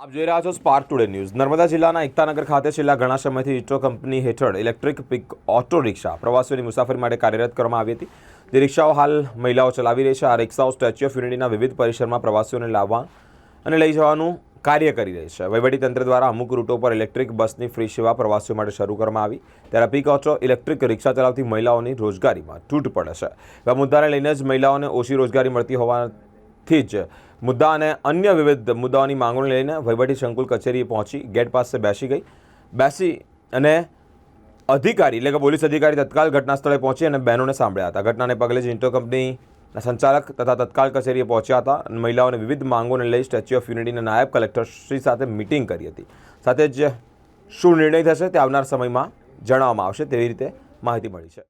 આપ જોઈ રહ્યા છો સ્પાર્ક ટુડે ન્યૂઝ નર્મદા જિલ્લાના એકતાનગર ખાતે છેલ્લા ઘણા સમયથી ઇટ્રો કંપની હેઠળ ઇલેક્ટ્રિક પિક ઓટો રિક્ષા પ્રવાસીઓની મુસાફરી માટે કાર્યરત કરવામાં આવી હતી. તે રિક્ષાઓ હાલ મહિલાઓ ચલાવી રહી છે. આ રિક્ષાઓ સ્ટેચ્યુ ઓફ યુનિટીના વિવિધ પરિસરમાં પ્રવાસીઓને લાવવા અને લઈ જવાનું કાર્ય કરી રહી છે. વહીવટીતંત્ર દ્વારા અમુક રૂટો પર ઇલેક્ટ્રિક બસની ફ્રી સેવા પ્રવાસીઓ માટે શરૂ કરવામાં આવી. ત્યારે પીક ઓટો ઇલેક્ટ્રિક રિક્ષા ચલાવતી મહિલાઓની રોજગારીમાં તૂટ પડે છે. આ મુદ્દાને લઈને જ મહિલાઓને ઓછી રોજગારી મળતી હોવાથી જ. મુદ્દા અને અન્ય વિવિધ મુદ્દાઓની માંગણી લઈને વહીવટી સંકુલ કચેરીએ પહોંચી ગેટ પાસે બેસી ગઈ. બેસી અને અધિકારી એટલે કે પોલીસ અધિકારી તત્કાલ ઘટના સ્થળે પહોંચી અને બહેનોને સાંભળ્યા હતા. ઘટનાને પગલે જ ઇન્ટો કંપનીના સંચાલક તથા તત્કાલ કચેરીએ પહોંચ્યા હતા અને મહિલાઓને વિવિધ માંગોને લઈ સ્ટેચ્યુ ઓફ યુનિટીના નાયબ કલેક્ટર શ્રી સાથે મિટિંગ કરી હતી. સાથે જ શું નિર્ણય થશે તે આવનાર સમયમાં જણાવવામાં આવશે તેવી રીતે માહિતી મળી છે.